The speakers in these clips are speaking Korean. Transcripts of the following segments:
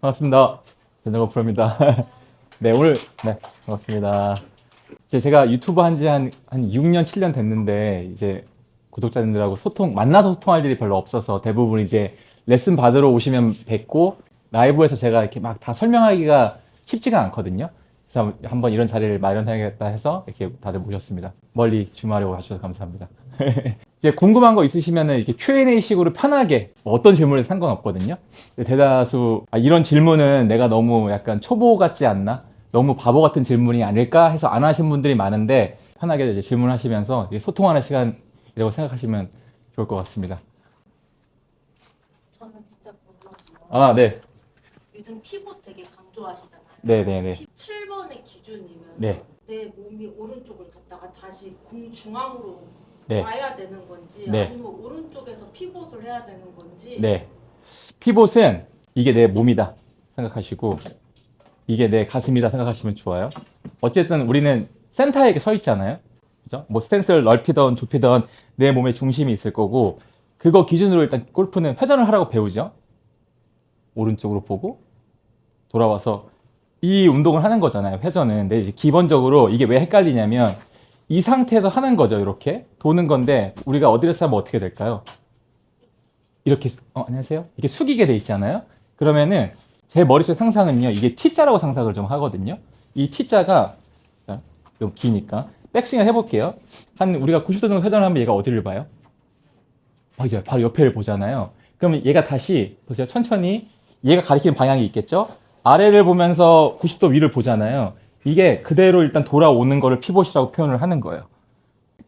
반갑습니다. 전정호 프로입니다. 네, 오늘, 네, 반갑습니다. 이제 제가 유튜브 한 지 한, 한 6년, 7년 됐는데, 이제 구독자님들하고 소통, 만나서 소통할 일이 별로 없어서 대부분 이제 레슨 받으러 오시면 뵙고, 라이브에서 제가 이렇게 막 다 설명하기가 쉽지가 않거든요. 그래서 한번 이런 자리를 마련해야겠다 해서 이렇게 다들 모셨습니다. 멀리 주말에 와주셔서 감사합니다. 이제 궁금한 거 있으시면은 이렇게 Q&A 식으로 편하게 뭐 어떤 질문에 상관없거든요. 근데 대다수 아, 이런 질문은 내가 너무 약간 초보 같지 않나? 너무 바보 같은 질문이 아닐까 해서 안 하신 분들이 많은데 편하게 이제 질문하시면서 소통하는 시간이라고 생각하시면 좋을 것 같습니다. 저는 진짜 궁금해요. 아, 네. 요즘 피봇 되게 강조하시잖아요. 네, 네, 네. 7번의 기준이면 네. 내 몸이 오른쪽을 갔다가 다시 공 중앙으로 네. 와야 되는 건지 네. 아니면 오른쪽에서 피봇을 해야 되는 건지 네. 피봇은 이게 내 몸이다 생각하시고 이게 내 가슴이다 생각하시면 좋아요. 어쨌든 우리는 센터에 이렇게 서 있잖아요. 그죠? 뭐 스탠스를 넓히던 좁히던 내 몸의 중심이 있을 거고 그거 기준으로 일단 골프는 회전을 하라고 배우죠. 오른쪽으로 보고 돌아와서 이 운동을 하는 거잖아요. 회전은. 근데 이제 기본적으로 이게 왜 헷갈리냐면 이 상태에서 하는 거죠. 이렇게 도는 건데 우리가 어디에서 하면 어떻게 될까요? 이렇게 수- 어, 안녕하세요. 이렇게 숙이게 돼 있잖아요. 그러면은 제 머릿속 상상은요. 이게 T자라고 상상을 좀 하거든요. 이 T자가 자, 좀 기니까 백스윙을 해볼게요. 한 우리가 90도 정도 회전을 하면 얘가 어디를 봐요? 아, 이제 바로 옆에를 보잖아요. 그러면 얘가 다시 보세요. 천천히 얘가 가리키는 방향이 있겠죠? 아래를 보면서 90도 위를 보잖아요. 이게 그대로 일단 돌아오는 거를 피봇이라고 표현을 하는 거예요.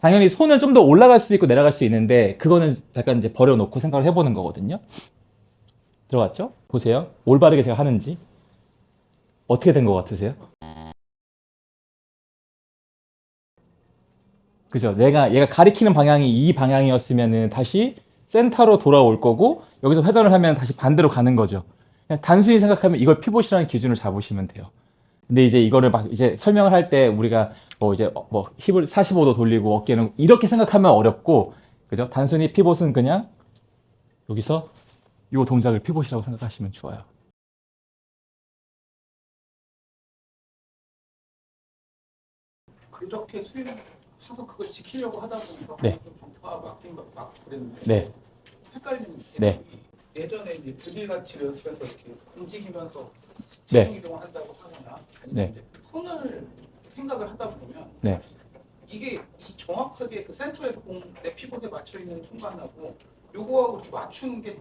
당연히 손은 좀 더 올라갈 수도 있고 내려갈 수 있는데 그거는 약간 이제 버려놓고 생각을 해보는 거거든요. 들어갔죠? 보세요. 올바르게 제가 하는지 어떻게 된 것 같으세요? 그죠? 내가 얘가 가리키는 방향이 이 방향이었으면은 다시 센터로 돌아올 거고 여기서 회전을 하면 다시 반대로 가는 거죠. 그냥 단순히 생각하면 이걸 피봇이라는 기준을 잡으시면 돼요. 근데 이제 이거를 막 이제 설명을 할 때 우리가 뭐 이제 어, 뭐 힙을 45도 돌리고 어깨는 이렇게 생각하면 어렵고 그죠? 단순히 피봇은 그냥 여기서 이 동작을 피봇이라고 생각하시면 좋아요. 그렇게 수행하서 그걸 지키려고 하다 보니까 네. 좀 정타가 막힌 거- 막 그랬는데 네, 헷갈리는 게 네. 예전에 이제 드릴 같이 연습해서 이렇게 움직이면서 네. 체중 이동을 한다고 하거나 아니면 네. 손을 생각을 하다 보면 네. 이게 이 정확하게 그 센터에서 공 내 피봇에 맞춰 있는 순간하고 요거하고 이렇게 맞추는 게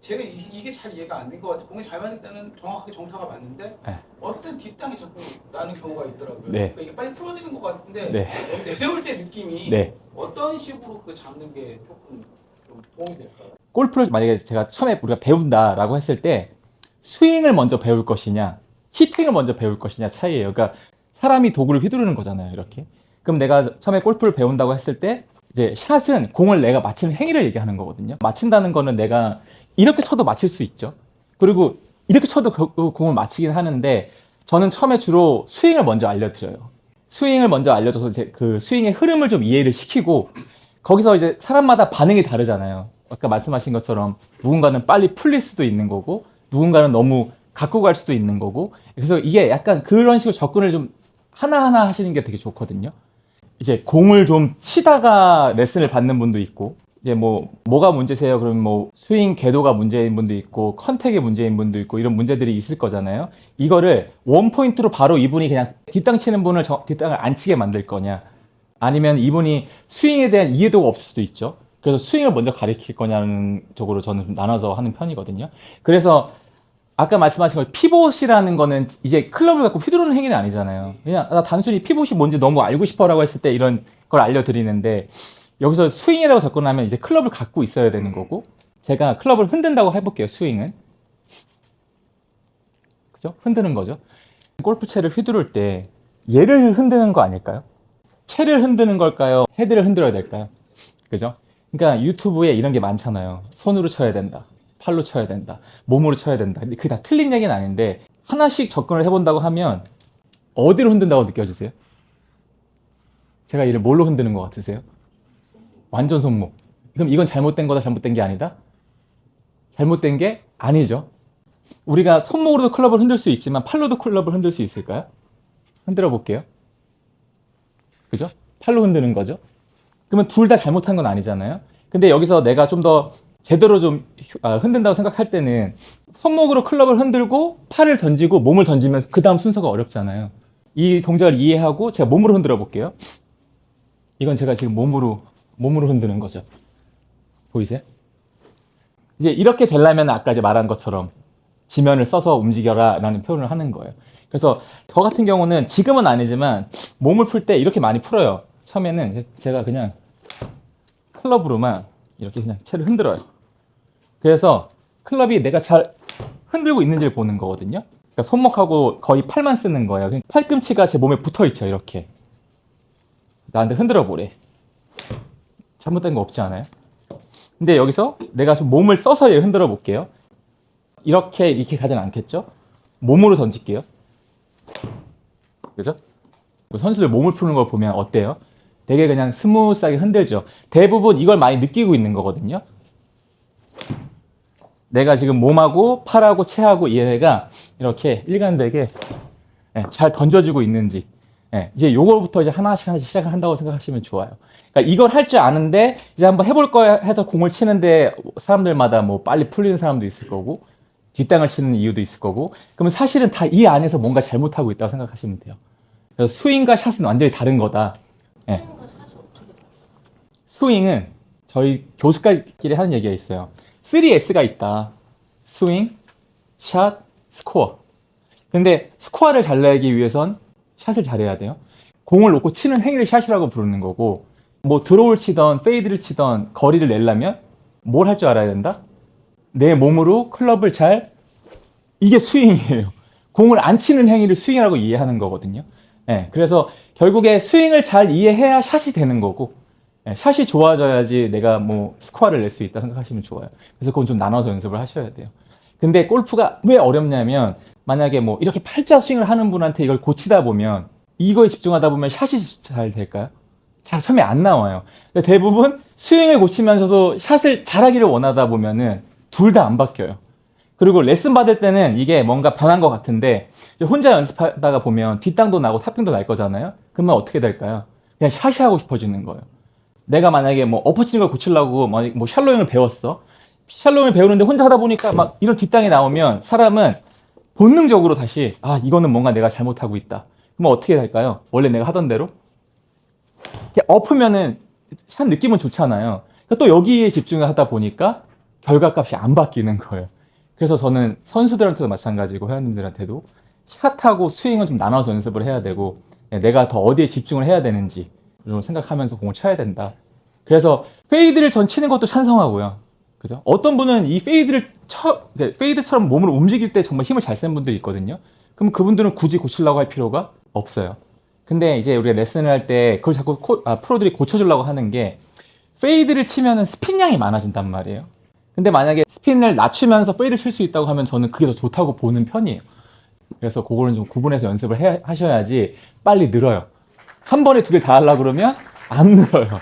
제가 이, 게잘 이해가 안 된 것 같아요. 공이 잘 맞을 때는 정확하게 정타가 맞는데 네. 어떨 땐 뒷땅이 자꾸 나는 경우가 있더라고요. 네. 그러니까 이게 빨리 풀어지는 것 같은데 네. 내려올 때 느낌이 네. 어떤 식으로 그 잡는 게 조금 좀 도움이 될까요? 골프를 만약에 제가 처음에 우리가 배운다라고 했을 때 스윙을 먼저 배울 것이냐, 히팅을 먼저 배울 것이냐 차이예요. 그러니까 사람이 도구를 휘두르는 거잖아요, 이렇게. 그럼 내가 처음에 골프를 배운다고 했을 때 이제 샷은 공을 내가 맞히는 행위를 얘기하는 거거든요. 맞힌다는 거는 내가 이렇게 쳐도 맞힐 수 있죠. 그리고 이렇게 쳐도 그- 그 공을 맞히긴 하는데 저는 처음에 주로 스윙을 먼저 알려드려요. 스윙을 먼저 알려줘서 이제 그 스윙의 흐름을 좀 이해를 시키고 거기서 이제 사람마다 반응이 다르잖아요. 아까 말씀하신 것처럼 누군가는 빨리 풀릴 수도 있는 거고 누군가는 너무 갖고 갈 수도 있는 거고 그래서 이게 약간 그런 식으로 접근을 좀 하나하나 하시는 게 되게 좋거든요. 이제 공을 좀 치다가 레슨을 받는 분도 있고 이제 뭐 뭐가 문제세요? 그러면 뭐 스윙 궤도가 문제인 분도 있고 컨택이 문제인 분도 있고 이런 문제들이 있을 거잖아요. 이거를 원 포인트로 바로 이분이 그냥 뒷땅 치는 분을 저- 뒷땅을 안 치게 만들 거냐? 아니면 이분이 스윙에 대한 이해도가 없을 수도 있죠. 그래서 스윙을 먼저 가리킬 거냐는 쪽으로 저는 좀 나눠서 하는 편이거든요. 그래서 아까 말씀하신 걸 피봇이라는 거는 이제 클럽을 갖고 휘두르는 행위는 아니잖아요. 그냥 나 단순히 피봇이 뭔지 너무 알고 싶어라고 했을 때 이런 걸 알려드리는데 여기서 스윙이라고 접근하면 이제 클럽을 갖고 있어야 되는 거고 제가 클럽을 흔든다고 해볼게요. 스윙은 그죠? 흔드는 거죠. 골프채를 휘두를 때 얘를 흔드는 거 아닐까요? 채를 흔드는 걸까요? 헤드를 흔들어야 될까요? 그죠? 그러니까 유튜브에 이런 게 많잖아요. 손으로 쳐야 된다. 팔로 쳐야 된다. 몸으로 쳐야 된다. 근데 그게 다 틀린 얘기는 아닌데 하나씩 접근을 해본다고 하면 어디로 흔든다고 느껴지세요? 제가 이를 뭘로 흔드는 것 같으세요? 완전 손목. 그럼 이건 잘못된 거다, 잘못된 게 아니다? 잘못된 게 아니죠. 우리가 손목으로도 클럽을 흔들 수 있지만 팔로도 클럽을 흔들 수 있을까요? 흔들어 볼게요. 그죠? 팔로 흔드는 거죠. 그러면 둘 다 잘못한 건 아니잖아요. 근데 여기서 내가 좀 더 제대로 좀 휴- 아, 흔든다고 생각할 때는 손목으로 클럽을 흔들고 팔을 던지고 몸을 던지면 그 다음 순서가 어렵잖아요. 이 동작을 이해하고 제가 몸으로 흔들어 볼게요. 이건 제가 지금 몸으로 몸으로 흔드는 거죠. 보이세요? 이제 이렇게 되려면 아까 이제 말한 것처럼 지면을 써서 움직여라 라는 표현을 하는 거예요. 그래서 저 같은 경우는 지금은 아니지만 몸을 풀 때 이렇게 많이 풀어요. 처음에는 제가 그냥 클럽으로만 이렇게 그냥 채를 흔들어요. 그래서 클럽이 내가 잘 흔들고 있는지를 보는 거거든요. 그러니까 손목하고 거의 팔만 쓰는 거예요. 팔꿈치가 제 몸에 붙어 있죠. 이렇게. 나한테 흔들어 보래. 잘못된 거 없지 않아요? 근데 여기서 내가 좀 몸을 써서 얘 흔들어 볼게요. 이렇게 이렇게 가진 않겠죠? 몸으로 던질게요. 그죠? 그 선수들 몸을 푸는 걸 보면 어때요? 되게 그냥 스무스하게 흔들죠. 대부분 이걸 많이 느끼고 있는 거거든요. 내가 지금 몸하고 팔하고 체하고 얘가 이렇게 일관되게 예, 잘 던져지고 있는지 예, 이제 요거부터 이제 하나씩 하나씩 시작을 한다고 생각하시면 좋아요. 그러니까 이걸 할 줄 아는데 이제 한번 해볼 거야 해서 공을 치는데 사람들마다 뭐 빨리 풀리는 사람도 있을 거고 뒷땅을 치는 이유도 있을 거고 그러면 사실은 다 이 안에서 뭔가 잘못하고 있다고 생각하시면 돼요. 그래서 스윙과 샷은 완전히 다른 거다. 예. 스윙과 샷이 어떻게 돼요? 스윙은 저희 교수까지끼리 하는 얘기가 있어요. 3S가 있다. 스윙, 샷, 스코어. 근데 스코어를 잘 내기 위해선 샷을 잘해야 돼요. 공을 놓고 치는 행위를 샷이라고 부르는 거고, 뭐 드로우를 치던 페이드를 치던 거리를 내려면 뭘 할 줄 알아야 된다? 내 몸으로 클럽을 잘 이게 스윙이에요. 공을 안 치는 행위를 스윙이라고 이해하는 거거든요. 예, 그래서 결국에 스윙을 잘 이해해야 샷이 되는 거고, 예, 샷이 좋아져야지 내가 뭐 스코어를 낼 수 있다 생각하시면 좋아요. 그래서 그건 좀 나눠서 연습을 하셔야 돼요. 근데 골프가 왜 어렵냐면 만약에 뭐 이렇게 팔자 스윙을 하는 분한테 이걸 고치다 보면 이거에 집중하다 보면 샷이 잘 될까요? 잘 처음에 안 나와요. 대부분 스윙을 고치면서도 샷을 잘하기를 원하다 보면은 둘 다 안 바뀌어요. 그리고 레슨 받을 때는 이게 뭔가 변한 것 같은데 혼자 연습하다가 보면 뒷땅도 나고 탑핑도 날 거잖아요. 그러면 어떻게 될까요? 그냥 샷이 하고 싶어지는 거예요. 내가 만약에 뭐 엎어치는 걸 고치려고 뭐뭐 샬로잉을 배웠어. 샬로잉을 배우는데 혼자 하다 보니까 막 이런 뒷땅이 나오면 사람은 본능적으로 다시 아 이거는 뭔가 내가 잘못하고 있다. 그러면 어떻게 될까요? 원래 내가 하던 대로 엎으면은 샷 느낌은 좋잖아요. 또 여기에 집중을 하다 보니까 결과값이 안 바뀌는 거예요. 그래서 저는 선수들한테도 마찬가지고 회원님들한테도 샷하고 스윙은 좀 나눠서 연습을 해야 되고 예, 내가 더 어디에 집중을 해야 되는지 를 생각하면서 공을 쳐야 된다. 그래서 페이드를 전 치는 것도 찬성하고요. 그죠? 어떤 분은 이 페이드를 쳐, 그러니까 페이드처럼 몸을 움직일 때 정말 힘을 잘센 분들이 있거든요. 그럼 그분들은 굳이 고치려고 할 필요가 없어요. 근데 이제 우리가 레슨을 할 때 그걸 자꾸 코- 아, 프로들이 고쳐주려고 하는 게 페이드를 치면은 스핀량이 많아진단 말이에요. 근데 만약에 스핀을 낮추면서 페이드를 칠 수 있다고 하면 저는 그게 더 좋다고 보는 편이에요. 그래서 그거는 좀 구분해서 연습을 해, 하셔야지 빨리 늘어요. 한 번에 두 개 다 하려고 그러면 안 늘어요.